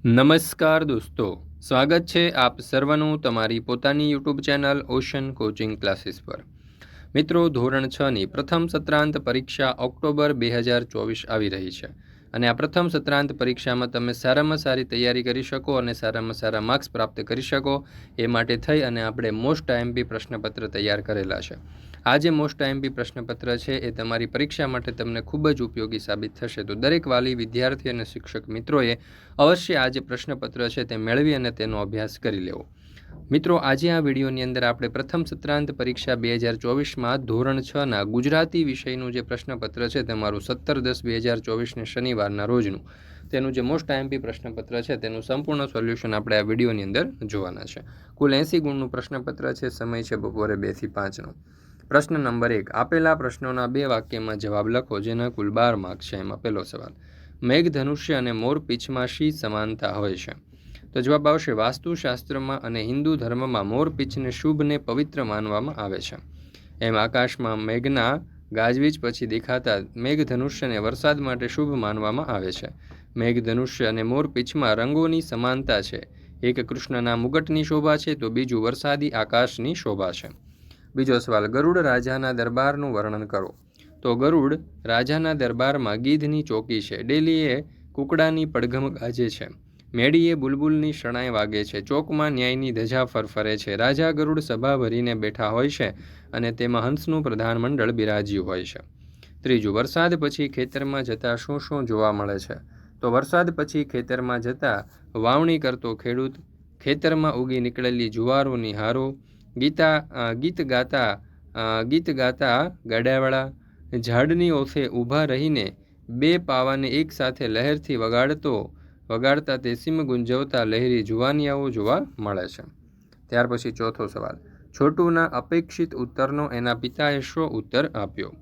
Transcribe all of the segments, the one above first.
નમસ્કાર દોસ્તો, સ્વાગત છે આપ સર્વનું તમારી પોતાની YouTube channel ocean coaching classes પર. મિત્રો, ધોરણ છની પ્રથમ સત્રાંત પરીક્ષા ઓક્ટોબર બે હજાર ચોવીસ આવી રહી છે અને આ પ્રથમ સત્રાંત પરીક્ષામાં તમે સારામાં સારી તૈયારી કરી શકો અને સારામાં સારા માર્ક્સ પ્રાપ્ત કરી શકો, એ માટે થઈ અને આપણે મોસ્ટ આઈએમપી પ્રશ્નપત્ર તૈયાર કરેલા છે. આ જે મોસ્ટ આઈએમપી પ્રશ્નપત્ર છે, એ તમારી પરીક્ષા માટે તમને ખૂબ જ ઉપયોગી સાબિત થશે. તો દરેક વાલી વિદ્યાર્થી અને શિક્ષક મિત્રોએ અવશ્ય આ જે પ્રશ્નપત્ર છે તે મેળવી અને તેનો અભ્યાસ કરી લેવો. મિત્રો, આજે આ વિડીયોની અંદર આપણે પ્રથમ સત્રાંત પરીક્ષા બે હજાર ચોવીસમાં ધોરણ છના ગુજરાતી વિષયનું જે પ્રશ્નપત્ર છે તમારું સત્તર દસ બે હજાર ચોવીસને શનિવારના રોજનું. તેનું જે મોસ્ટ આઈએમપી પ્રશ્નપત્ર છે તેનું સંપૂર્ણ સોલ્યુશન આપણે આ વિડીયોની અંદર જોવાના છે. કુલ એંસી ગુણનું પ્રશ્નપત્ર છે, સમય છે બપોરે બેથી પાંચનો પ્રશ્ન નંબર એક. આપેલા પ્રશ્નોના બે વાક્યમાં જવાબ લખો, જેના કુલ બાર માર્ક છે. એમાં પહેલો સવાલ મેઘધનુષ્ય અને મોર પીછમાં શી સમાનતા હોય છે? તો જવાબ આવશે, વાસ્તુશાસ્ત્રમાં અને હિન્દુ ધર્મમાં મોરપીંછને શુભને પવિત્ર માનવામાં આવે છે. એમ આકાશમાં મેઘના ગાજવીજ પછી દેખાતા મેઘધનુષ્યને વરસાદ માટે શુભ માનવામાં આવે છે. મેઘધનુષ્ય અને મોરપીંછમાં રંગોની સમાનતા છે. એક કૃષ્ણના મુગટની શોભા છે તો બીજું વરસાદી આકાશની શોભા છે. બીજો સવાલ, ગરુડ રાજાના દરબારનું વર્ણન કરો. તો ગરુડ રાજાના દરબારમાં ગીધની ચોકી છે. ડેલીએ કુકડાની પડઘમ ગાજે છે. મેડીએ બુલબુલની શણાઈ વાગે છે. ચોકમાં ન્યાયની ધજા ફરફરે છે. રાજા ગરુડ સભા ભરીને બેઠા હોય છે અને તેમાં હંસનું પ્રધાનમંડળ બિરાજ્યું હોય છે. ત્રીજું, વરસાદ પછી ખેતરમાં જતાં શું શું જોવા મળે છે? તો વરસાદ પછી ખેતરમાં જતાં વાવણી કરતો ખેડૂત ખેતરમાં ઉગી નીકળેલી જુવારોની હારો ગીતા ગીત ગાતા ગીત ગાતા ગાડાવાળા ઝાડની ઓથે ઊભા રહીને બે પાવાને એકસાથે લહેરથી વગાડતો, વગાડતા તે સીમ ગુંજવતા લહેરી જુવાનિયાઓ જોવા મળે છે. ત્યાર પછી ચોથો સવાલ. છોટુના અપેક્ષિત ઉત્તરનો એના પિતાએ શો ઉત્તર આપ્યો?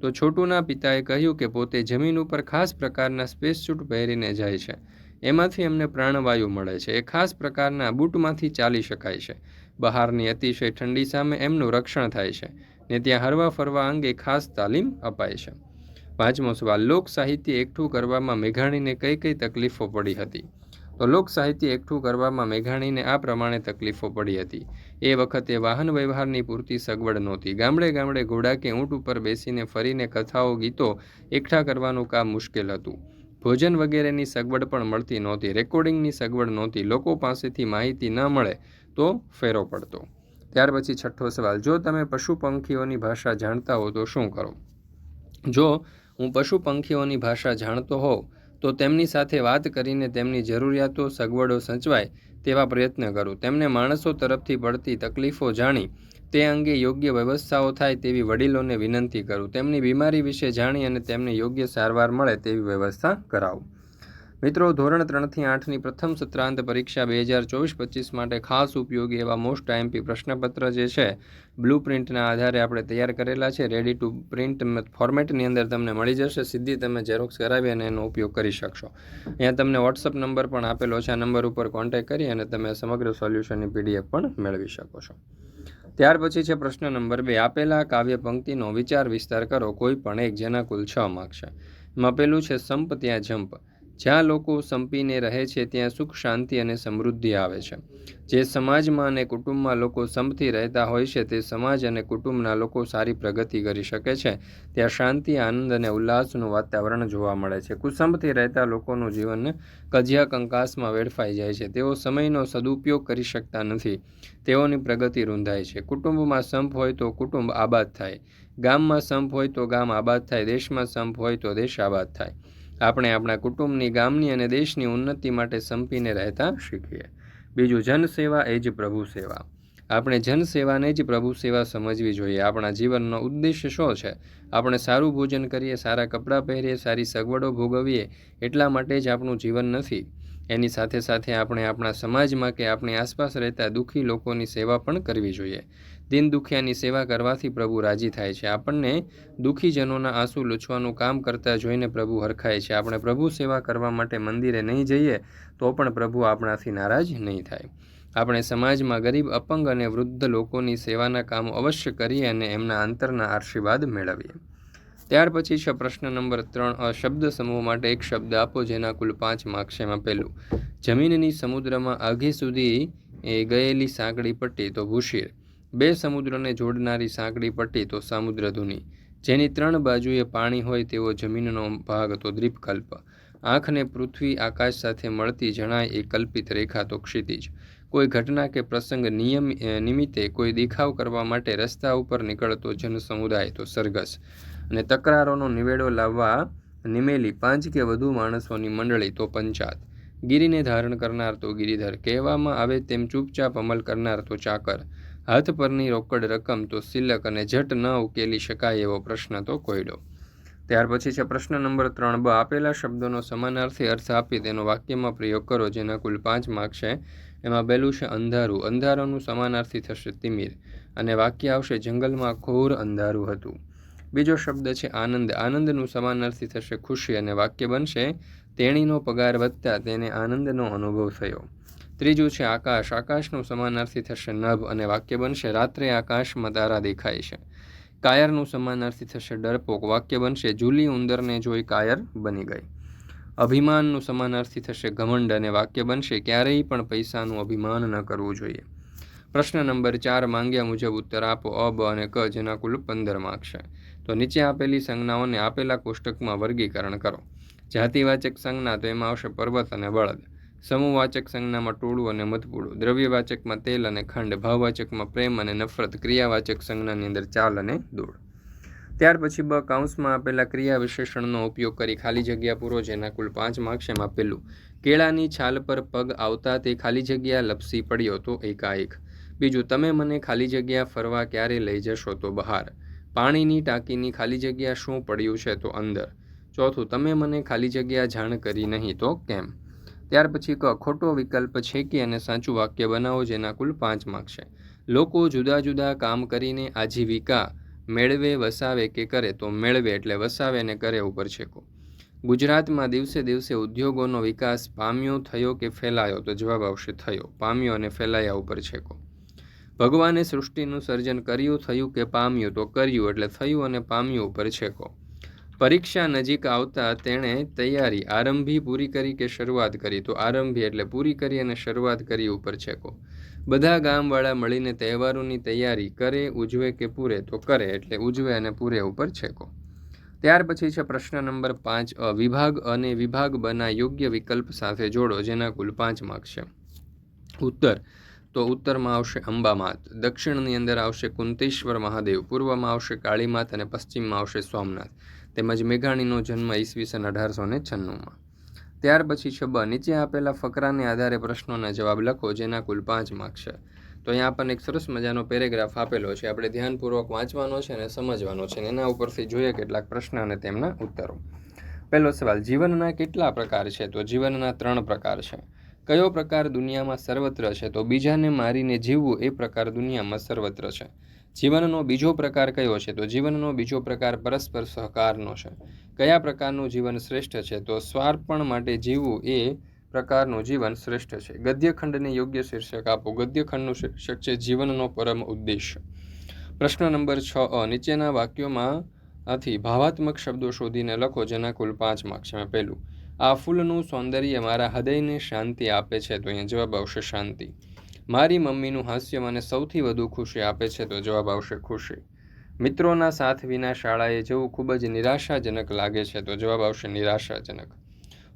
તો છોટુના પિતાએ કહ્યું કે પોતે જમીન ઉપર ખાસ પ્રકારના સ્પેસ સૂટ પહેરીને જાય છે. એમાંથી એમને પ્રાણવાયુ મળે છે. એ ખાસ પ્રકારના બૂટમાંથી ચાલી શકાય છે. બહારની અતિશય ઠંડી સામે એમનું રક્ષણ થાય છે ને ત્યાં હરવા ફરવા અંગે ખાસ તાલીમ અપાય છે. પાંચમો સવાલ, લોક સાહિત્ય એકઠું કરવામાં મેઘાણીને કઈ કઈ તકલીફો પડી હતી? તો લોક સાહિત્ય એકઠું કરવામાં મેઘાણીને આ પ્રમાણે તકલીફો પડી હતી. એ વખતે વાહન વ્યવહારની પૂરતી સગવડ નહોતી. ગામડે ગામડે ઘોડા કે ઊંટ ઉપર બેસીને ફરીને કથાઓ, ગીતો એકઠા કરવાનું કામ મુશ્કેલ હતું. ભોજન વગેરેની સગવડ પણ મળતી નહોતી રેકોર્ડિંગની સગવડ નહોતી, લોકો પાસેથી માહિતી ન મળે તો ફેરો પડતો. ત્યાર પછી છઠ્ઠો સવાલ, જો તમે પશુ પંખીઓની ભાષા જાણતા હો તો શું કરો? જો હું પશુ પંખીઓની ભાષા જાણતો હોઉં, તો તેમની સાથે વાત કરીને તેમની જરૂરિયાતો, સગવડો સચવાય તેવા પ્રયત્ન કરું. તેમને માણસો તરફથી પડતી તકલીફો જાણી તે અંગે યોગ્ય વ્યવસ્થાઓ થાય તેવી વડીલોને વિનંતી કરું. તેમની બીમારી વિશે જાણી અને તેમને યોગ્ય સારવાર મળે તેવી વ્યવસ્થા કરાવું. મિત્રો, ધોરણ ત્રણથી આઠની પ્રથમ સત્રાંત પરીક્ષા બે હજાર ચોવીસ પચીસ માટે ખાસ ઉપયોગી એવા મોસ્ટ આઈએમપી પ્રશ્નપત્ર જે છે, બ્લુ પ્રિન્ટના આધારે આપણે તૈયાર કરેલા છે. રેડી ટુ પ્રિન્ટ ફોર્મેટની અંદર તમને મળી જશે. સીધી તમે ઝેરોક્સ કરાવી અને એનો ઉપયોગ કરી શકશો. અહીંયા તમને વોટ્સઅપ નંબર પણ આપેલો છે. આ નંબર ઉપર કોન્ટેક્ટ કરી અને તમે સમગ્ર સોલ્યુશનની પીડીએફ પણ મેળવી શકો છો. ત્યાર પછી છે પ્રશ્ન નંબર બે. આપેલા કાવ્ય પંક્તિનો વિચાર વિસ્તાર કરો. કોઈ પણ એક જેના કુલ છ માર્ક છે. એમાં છે સંપ, ત્યાં જંપ. જ્યાં લોકો સંપીને રહે છે, ત્યાં સુખ, શાંતિ અને સમૃદ્ધિ આવે છે. જે સમાજમાં અને કુટુંબમાં લોકો સંપથી રહેતા હોય છે, તે સમાજ અને કુટુંબના લોકો સારી પ્રગતિ કરી શકે છે. ત્યાં શાંતિ, આનંદ અને ઉલ્લાસનું વાતાવરણ જોવા મળે છે. કુસંપથી રહેતા લોકોનું જીવન કજિયા કંકાસમાં વેડફાઈ જાય છે. તેઓ સમયનો સદુપયોગ કરી શકતા નથી. તેઓની પ્રગતિ રૂંધાય છે. કુટુંબમાં સંપ હોય તો કુટુંબ આબાદ થાય. ગામમાં સંપ હોય તો ગામ આબાદ થાય. દેશમાં સંપ હોય તો દેશ આબાદ થાય. આપણે આપણા કુટુંબની, ગામની અને દેશની ઉન્નતિ માટે સંપીને રહેતા શીખીએ. બીજું, જનસેવા એ જ પ્રભુ સેવા. આપણે જનસેવાને જ પ્રભુ સેવા સમજવી જોઈએ. આપણા જીવનનો ઉદ્દેશ્ય શું છે? આપણે સારું ભોજન કરીએ, સારા કપડાં પહેરીએ, સારી સગવડો ભોગવીએ, એટલા માટે જ આપણું જીવન નથી. એની સાથે સાથે આપણે આપણા સમાજમાં કે આપણી આસપાસ રહેતા દુઃખી લોકોની સેવા પણ કરવી જોઈએ. દિન દુખિયાની સેવા કરવાથી પ્રભુ રાજી થાય છે. આપણને દુઃખીજનોના આંસુ લૂછવાનું કામ કરતા જોઈને પ્રભુ હરખાય છે. આપણે પ્રભુ સેવા કરવા માટે મંદિરે નહીં જઈએ તો પણ પ્રભુ આપણાથી નારાજ નહીં થાય. આપણે સમાજમાં ગરીબ, અપંગ અને વૃદ્ધ લોકોની સેવાના કામો અવશ્ય કરીએ અને એમના અંતરના આશીર્વાદ મેળવીએ. ત્યાર પછી છે પ્રશ્ન નંબર ત્રણ શબ્દ સમૂહ માટે એક શબ્દ આપો જેના કુલ પાંચ માર્ક્સ એમાં પહેલું. જમીનની સમુદ્રમાં આઘી સુધી એ ગયેલી સાંકડી પટ્ટી તો ભૂશીર. બે સમુદ્રને જોડનારી સાંકડી પટ્ટી તો સામુદ્રધુની જેની ત્રણ બાજુએ પાણી હોય તેવો જમીનનો ભાગ તો દ્વીપકલ્પ. આંખને પૃથ્વી આકાશ સાથે મળતી જણાય એ કલ્પિત રેખા તો ક્ષિતિજ. કોઈ ઘટના કે પ્રસંગ નિયમ નિમિત્તે કોઈ દેખાવ કરવા માટે રસ્તા ઉપર નીકળતો જનસમુદાય તો સરઘસ. અને તકરારોનો નિવેડો લાવવા નિમેલી પાંચ કે વધુ માણસોની મંડળી તો પંચાત ગિરીને ધારણ કરનાર તો ગિરિધર કહેવામાં આવે તેમ ચૂપચાપ અમલ કરનાર તો ચાકર. હાથ પરની રોકડ રકમ તો સિલક અને જટ ન ઉકેલી શકાય એવો પ્રશ્ન તો કોયડો. ત્યાર પછી છે પ્રશ્ન નંબર ત્રણ, બ, આપેલા શબ્દોનો સમાનાર્થી અર્થ આપી તેનો વાક્યમાં પ્રયોગ કરો જેના કુલ પાંચ માર્ક છે. એમાં પહેલું છે અંધારું. અંધારાનું સમાનાર્થી થશે તિમિર. અને વાક્ય આવશે, જંગલમાં ઘોર અંધારું હતું. બીજો શબ્દ છે આનંદ. આનંદનું સમાનાર્થી થશે ખુશી અને વાક્ય બનશે, તેણીનો પગાર વધતા તેને આનંદનો અનુભવ થયો. ત્રીજું છે આકાશ. આકાશનું સમાનાર્થી થશે નભ અને વાક્ય બનશે રાત્રે આકાશમાં તારા દેખાય છે. કાયરનું સમાનાર્થી થશે ડરપોક. વાક્ય બનશે જૂલી ઉંદરને જોઈ કાયર બની ગઈ. અભિમાનનું સમાનાર્થી થશે ઘમંડ અને વાક્ય બનશે ક્યારેય પણ પૈસાનું અભિમાન ન કરવું જોઈએ. પ્રશ્ન નંબર ચાર, માંગ્યા મુજબ ઉત્તર આપો. અબ અને ક જેના કુલ પંદર માર્ક છે. તો નીચે આપેલી સંજ્ઞાઓને આપેલા કોષ્ટકમાં વર્ગીકરણ કરો. જાતિવાચક સંજ્ઞા તો એમાં આવશે પર્વત અને બળદ. સમૂહવાચક સંજ્ઞામાં ટોળું અને મધપૂળું. દ્રવ્યવાચકમાં તેલ અને ખંડ, ભાવવાચકમાં પ્રેમ અને નફરત, ક્રિયાવાચક સંજ્ઞાની અંદર ચાલ અને દોડ ત્યાર પછી બ કાઉન્સમાં આપેલા ક્રિયા વિશેષણનો ઉપયોગ કરી ખાલી જગ્યા પૂરો જેના કુલ પાંચ માર્ક્સ પેલું કેળાની છાલ પર પગ આવતા તે ખાલી જગ્યા લપસી પડ્યો તો એકાએક. બીજું, તમે મને ખાલી જગ્યા ફરવા ક્યારે લઈ જશો તો બહાર? પાણીની ટાંકીની ખાલી જગ્યા શું પડ્યું છે તો અંદર? ચોથું, તમે મને ખાલી જગ્યા જાણ કરી નહીં તો કેમ? ત્યાર પછી ક ખોટો વિકલ્પ છે કે અને સાચું વાક્ય બનાવો જેના કુલ પાંચ માર્ક છે. લોકો જુદા જુદા કામ કરીને આજીવિકા મેળવે, વસાવે કે કરે તો મેળવે એટલે વસાવે ને કરે ઉપર છેકો. ગુજરાતમાં દિવસે દિવસે ઉદ્યોગોનો વિકાસ પામ્યો થયો કે ફેલાયો તો જવાબ આવશે થયો. પામ્યો અને ફેલાયા ઉપર છેકો. ભગવાને સૃષ્ટિનું સર્જન કર્યું, થયું કે પામ્યું તો કર્યું એટલે થયું અને પામ્યું ઉપર છેકો. પરીક્ષા નજીક આવતા તેણે તૈયારી આરંભી પૂરી કરી કે શરૂઆત કરી? તો આરંભી એટલે પૂરી કરી અને શરૂઆત કરી ઉપર છેકો. બધા ગામવાળા મળીને તહેવારોની તૈયારી કરે, ઉજવે કે પૂરે? તો કરે એટલે ઉજવે અને પૂરે ઉપર છેકો. ત્યાર પછી છે પ્રશ્ન નંબર પાંચ, અ, વિભાગ અને વિભાગ બના યોગ્ય વિકલ્પ સાથે જોડો, જેના કુલ પાંચ માર્ક છે. ઉત્તર. તો ઉત્તરમાં આવશે અંબામાત. દક્ષિણની અંદર આવશે કુંતેશ્વર મહાદેવ. પૂર્વમાં આવશે કાળીમાત અને પશ્ચિમમાં આવશે સોમનાથ. તેમજ મેઘાણીનો જન્મ ઈસવીસન અઢારસો ને છન્નુંમાં. ત્યાર પછી છબ નીચે આપેલા ફકરાને આધારે પ્રશ્નોના જવાબ લખો, જેના કુલ પાંચ માર્ક છે. તો અહીંયા આપણને એક સરસ મજાનો પેરેગ્રાફ આપેલો છે. આપણે ધ્યાનપૂર્વક વાંચવાનો છે અને સમજવાનો છે અને એના ઉપરથી જોઈએ કેટલાક પ્રશ્ન અને તેમના ઉત્તરો. પહેલો સવાલ, જીવનના કેટલા પ્રકાર છે? તો જીવનના ત્રણ પ્રકાર છે. કયો પ્રકાર દુનિયામાં સર્વત્ર છે, તો બીજાને મારીને જીવવું એ પ્રકાર દુનિયામાં સર્વત્ર છે. જીવનનો બીજો પ્રકાર કયો છે, તો જીવનનો બીજો પ્રકાર પરસ્પર સહકારનો છે. કયા પ્રકારનું જીવન શ્રેષ્ઠ છે, તો સ્વાર્પણ માટે જીવવું એ પ્રકારનું જીવન શ્રેષ્ઠ છે. ગદ્યખંડને યોગ્ય શીર્ષક આપો. ગદ્યખંડનું શીર્ષક છે, જીવનનો પરમ ઉદ્દેશ. પ્રશ્ન નંબર છ, અ, નીચેના વાક્યોમાં આથી ભાવાત્મક શબ્દો શોધીને લખો, જેના કુલ પાંચ માર્ક છે. પહેલું આ ફૂલનું સૌંદર્ય મારા હૃદયને શાંતિ આપે છે, તો અહીંયા જવાબ આવશે શાંતિ. મારી મમ્મીનું હાસ્ય મને સૌથી વધુ ખુશી આપે છે, તો જવાબ આવશે ખુશી. મિત્રોના સાથ વિના શાળાએ જવું ખૂબ જ નિરાશાજનક લાગે છે, તો જવાબ આવશે નિરાશાજનક.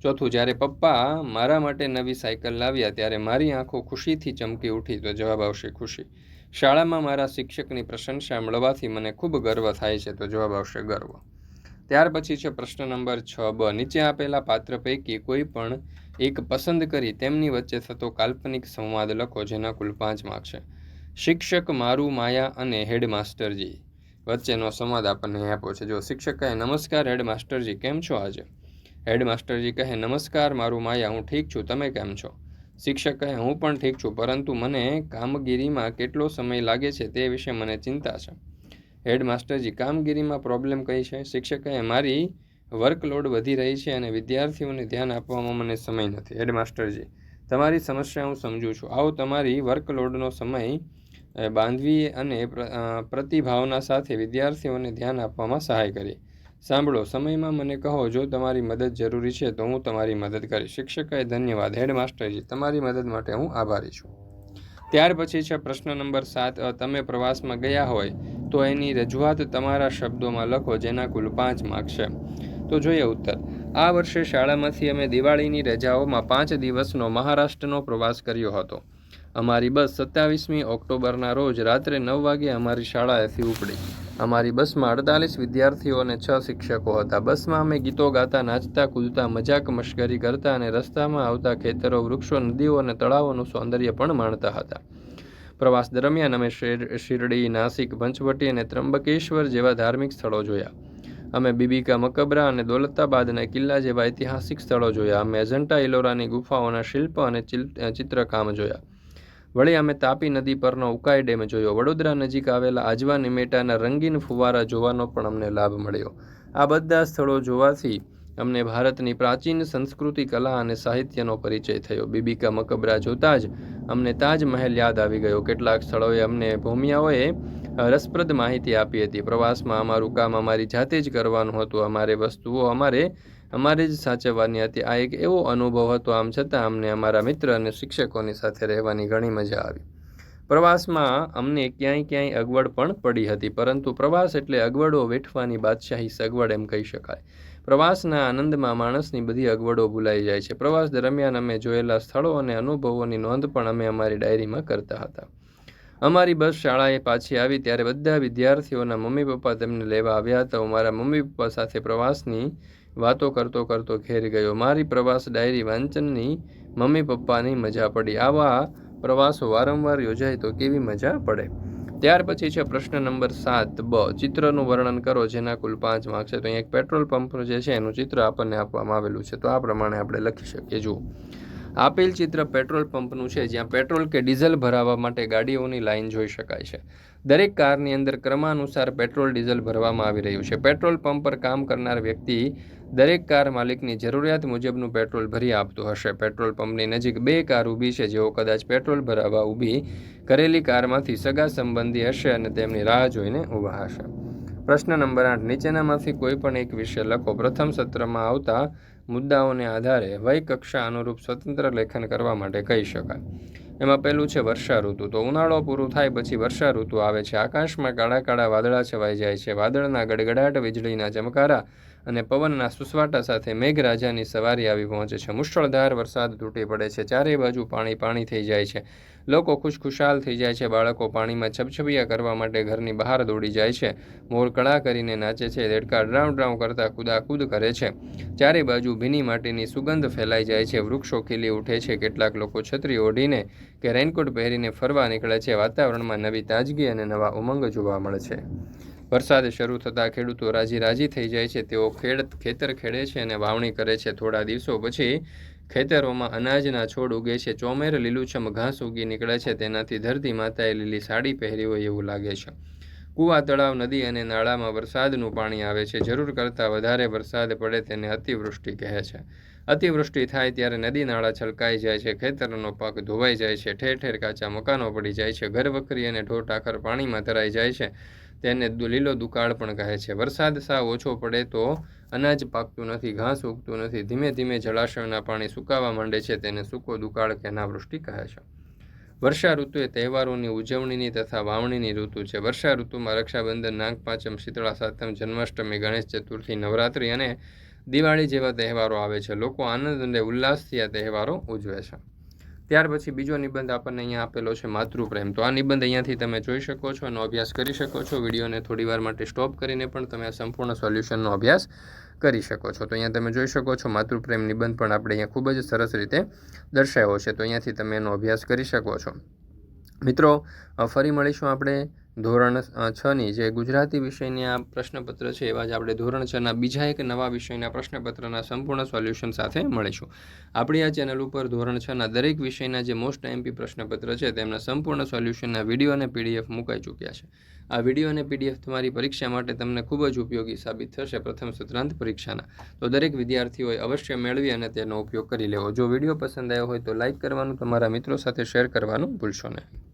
ચોથું, જ્યારે પપ્પા મારા માટે નવી સાયકલ લાવ્યા, ત્યારે મારી આંખો ખુશીથી ચમકી ઉઠી, તો જવાબ આવશે ખુશી. શાળામાં મારા શિક્ષકની પ્રશંસા મળવાથી મને ખૂબ ગર્વ થાય છે, તો જવાબ આવશે ગર્વ. ત્યાર પછી છે પ્રશ્ન નંબર છ બ. નીચે આપેલા પાત્ર પૈકી કોઈ પણ એક પસંદ કરી તેમની વચ્ચે થતો કાલ્પનિક સંવાદ લખો, જેના કુલ પાંચ માર્ક છે. શિક્ષક મારું માયા અને હેડમાસ્ટરજી. વચ્ચેનો સંવાદ આપણને આપ્યો છે. જો શિક્ષક કહે, નમસ્કાર હેડમાસ્ટરજી, કેમ છો આજે? હેડમાસ્ટરજી કહે, નમસ્કાર મારું માયા, હું ઠીક છું. તમે કેમ છો? શિક્ષક કહે, હું પણ ઠીક છું, પરંતુ મને કામગીરીમાં કેટલો સમય લાગે છે તે વિશે મને ચિંતા છે. હેડમાસ્ટરજી, કામગીરીમાં પ્રોબ્લેમ કઈ છે? શિક્ષક મારી વર્કલોડ વધી રહી છે અને વિદ્યાર્થીઓને ધ્યાન આપવામાં મને સમય નથી. હેડમાસ્ટરજી, તમારી સમસ્યા હું સમજું છું. આવો તમારી વર્કલોડનો સમય બાંધવી અને પ્રતિભાવના સાથે વિદ્યાર્થીઓને ધ્યાન આપવામાં સહાય કરી. સાંભળો, સમયમાં મને કહો, જો તમારી મદદ જરૂરી છે, તો હું તમારી મદદ કરીશ. શિક્ષકે ધન્યવાદ. હેડમાસ્ટરજી, તમારી મદદ માટે હું આભારી છું. ત્યાર પછી છે પ્રશ્ન નંબર સાત. તમે પ્રવાસમાં ગયા હોય તો એની રજૂઆત તમારા શબ્દોમાં લખો, જેના કુલ પાંચ માર્ક છે. તો જોઈએ ઉત્તર. આ વર્ષે શાળામાંથી અમે દિવાળીની રજાઓમાં પાંચ દિવસનો મહારાષ્ટ્રનો પ્રવાસ કર્યો હતો. અમારી બસ સત્તાવીસમી ઓક્ટોબરના રોજ રાત્રે નવ વાગે અમારી શાળાએથી ઉપડી. અમારી બસમાં અડતાલીસ વિદ્યાર્થીઓ અને છ શિક્ષકો હતા. બસમાં અમે ગીતો ગાતા, નાચતા, કૂદતા, મજાક મશ્કરી કરતા અને રસ્તામાં આવતા ખેતરો, વૃક્ષો, નદીઓ અને તળાવોનું સૌંદર્ય પણ માણતા હતા. પ્રવાસ દરમિયાન અમે શેર- શિરડી, નાસિક, પંચવટી અને ત્રંબકેશ્વર જેવા ધાર્મિક સ્થળો જોયા. અમે બીબીકા મકબરા અને દોલતાબાદના કિલ્લા જેવા ઐતિહાસિક સ્થળો જોયા. અમે અજંટા ઇલોરાની ગુફાઓના શિલ્પ અને ચિત્રકામ જોયા. વળી અમે તાપી નદી પરનો ઉકાઈ ડેમ જોયો. વડોદરા નજીક આવેલા આજવા નિમેટાના રંગીન ફુવારા જોવાનો પણ અમને લાભ મળ્યો. આ બધા સ્થળો જોવાથી અમને ભારતની પ્રાચીન સંસ્કૃતિ, કલા અને સાહિત્યનો પરિચય થયો. બીબીકા મકબરા જોતા જ અમને તાજમહેલ યાદ આવી ગયો. કેટલાક સ્થળોએ અમને ભૂમિયાઓએ રસપ્રદ માહિતી આપી હતી. પ્રવાસમાં અમારું કામ અમારી જાતે જ કરવાનું હતું. અમારે વસ્તુઓ અમારે અમારે જ સાચવવાની હતી. આ એક એવો અનુભવ હતો. આમ છતાં અમને અમારા મિત્ર અને શિક્ષકોની સાથે રહેવાની ઘણી મજા આવી. પ્રવાસમાં અમને ક્યાંય ક્યાંય અગવડ પણ પડી હતી. પરંતુ પ્રવાસ એટલે અગવડો વેઠવાની બાદશાહી સગવડ એમ કહી શકાય. પ્રવાસના આનંદમાં માણસની બધી અગવડો ભૂલાઈ જાય છે. પ્રવાસ દરમિયાન અમે જોયેલા સ્થળો અને અનુભવોની નોંધ પણ અમે અમારી ડાયરીમાં કરતા હતા. અમારી બસ શાળાએ પાછી આવી ત્યારે બધા વિદ્યાર્થીઓના મમ્મી પપ્પા તેમને લેવા આવ્યા હતા. હું મારા મમ્મી પપ્પા સાથે પ્રવાસની વાતો કરતો કરતો ઘેર ગયો. મારી પ્રવાસ ડાયરી વાંચનની મમ્મી પપ્પાની મજા પડી. આવા પ્રવાસો વારંવાર યોજાય તો કેવી મજા પડે? ત્યાર પછી છે પ્રશ્ન નંબર સાત બ. ચિત્રનું વર્ણન કરો, જેના કુલ પાંચ માર્ક છે. તો અહીંયા એક પેટ્રોલ પંપ જે છે, એનું ચિત્ર આપણને આપવામાં આવેલું છે. તો આ પ્રમાણે આપણે લખી શકીએ. જુઓ. આપેલ ચિત્ર પેટ્રોલ પંપનું છે, જ્યાં પેટ્રોલ કે ડીઝલ ભરાવવા માટે ગાડીઓની લાઇન જોઈ શકાય છે. દરેક કારની અંદર ક્રમાનુસાર પેટ્રોલ ડીઝલ ભરવામાં આવી રહ્યું છે. પેટ્રોલ પંપ પર કામ કરનાર વ્યક્તિ દરેક કાર માલિકની જરૂરિયાત મુજબનું પેટ્રોલ ભરી આપતો હશે. પેટ્રોલ પંપની નજીક બે કાર ઊભી છે, જેઓ કદાચ પેટ્રોલ ભરાવવા ઊભી કરેલી કારમાંથી સગા સંબંધી હશે અને તેમની રાહ જોઈને ઊભા હશે. પ્રશ્ન નંબર આઠ, નીચેનામાંથી કોઈ પણ એક વિષય લખો. પ્રથમ સત્રમાં આવતા મુદ્દાઓને આધારે વય કક્ષા અનુરૂપ સ્વતંત્ર લેખન કરવા માટે કહી શકાય. એમાં પહેલું છે વર્ષા ઋતુ. તો ઉનાળો પૂરું થાય પછી વર્ષા ઋતુ આવે છે. આકાશમાં કાળા કાળા વાદળા છવાઈ જાય છે. વાદળના ગડગડાટ, વીજળીના ચમકારા અને પવનના સુસવાટા સાથે મેઘરાજાની સવારી આવી પહોંચે છે. મુશળધાર વરસાદ તૂટી પડે છે. ચારે બાજુ પાણી પાણી થઈ જાય છે. લોકો ખુશખુશાલ થઈ જાય છે. બાળકો પાણીમાં છબછબિયા કરવા માટે ઘરની બહાર દોડી જાય છે. મોર કળા કરીને નાચે છે. દેડકા ડ્રાઉં ડ્રાઉં કરતા કૂદાકૂદ કરે છે. ચારે બાજુ ભીની માટીની સુગંધ ફેલાઈ જાય છે. વૃક્ષો ખીલી ઉઠે છે. કેટલાક લોકો છત્રી ઓઢીને કે રેનકોટ પહેરીને ફરવા નીકળે છે. વાતાવરણમાં નવી તાજગી અને નવા ઉમંગ જોવા મળે છે. વરસાદ શરૂ થતાં ખેડૂતો રાજી રાજી થઈ જાય છે. તેઓ ખેડ, ખેતર ખેડે છે અને વાવણી કરે છે. થોડા દિવસો પછી ખેતરોમાં અનાજના છોડ ઉગે છે. ચોમેર, લીલુંછમ ઘાસ ઉગી નીકળે છે. તેનાથી ધરતી માતાએ લીલી સાડી પહેરી હોય એવું લાગે છે. કૂવા, તળાવ, નદી અને નાળામાં વરસાદનું પાણી આવે છે. જરૂર કરતાં વધારે વરસાદ પડે તેને અતિવૃષ્ટિ કહે છે. અતિવૃષ્ટિ થાય ત્યારે નદી નાળા છલકાઈ જાય છે. ખેતરનો પાક ધોવાઈ જાય છે. ઠેર ઠેર કાચા મકાનો પડી જાય છે. ઘર વખરી અને ઢોર ટાખર પાણીમાં તરાઈ જાય છે. તેને દુલીલો દુકાળ પણ કહે છે. વરસાદ સાવ ઓછો પડે તો અનાજ પાકતું નથી, ઘાસ ઉગતું નથી, ધીમે ધીમે જળાશયોના પાણી સુકાવા માંડે છે તેને સૂકો દુકાળ કે અનાવૃષ્ટિ કહે છે. વર્ષા ઋતુ એ તહેવારોની ઉજવણીની તથા વાવણીની ઋતુ છે. વર્ષા ઋતુમાં રક્ષાબંધન નાગપાંચમ શીતળા સાતમ, જન્માષ્ટમી, ગણેશ ચતુર્થી, નવરાત્રિ અને દિવાળી જેવા તહેવારો આવે છે. લોકો આનંદ અને ઉલ્લાસથી આ તહેવારો ઉજવે છે. ત્યાર પછી બીજો નિબંધ આપણને અહીંયા આપેલો છે માતૃપ્રેમ. તો આ નિબંધ અહીંયાથી તમે જોઈ શકો છો એનો અભ્યાસ કરી શકો છો. વિડીયોને થોડી વાર માટે સ્ટોપ કરીને પણ તમે આ સંપૂર્ણ સોલ્યુશનનો અભ્યાસ કરી શકો છો. તો અહીંયા તમે જોઈ શકો છો માતૃપ્રેમ નિબંધ પણ આપણે અહીંયા ખૂબ જ સરસ રીતે દર્શાવ્યો છે. તો અહીંયાથી તમે એનો અભ્યાસ કરી શકો છો. મિત્રો ફરી મળીશું આપણે ધોરણ છની જે ગુજરાતી વિષયની આ પ્રશ્નપત્ર છે, એવા જ આપણે ધોરણ છના બીજા એક નવા વિષયના પ્રશ્નપત્રના સંપૂર્ણ સોલ્યુશન સાથે મળીશું. આપણી આ ચેનલ ઉપર ધોરણ છના દરેક વિષયના જે મોસ્ટ એમપી પ્રશ્નપત્ર છે, તેમના સંપૂર્ણ સોલ્યુશનના વીડિયો અને પીડીએફ મુકાઈ ચૂક્યા છે. આ વીડિયો અને પીડીએફ તમારી પરીક્ષા માટે તમને ખૂબ જ ઉપયોગી સાબિત થશે પ્રથમ સત્રાંત પરીક્ષાના. તો દરેક વિદ્યાર્થીઓએ અવશ્ય મેળવી અને તેનો ઉપયોગ કરી લેવો. જો વીડિયો પસંદ આવ્યો હોય તો લાઇક કરવાનું, તમારા મિત્રો સાથે શેર કરવાનું ભૂલશો નહીં.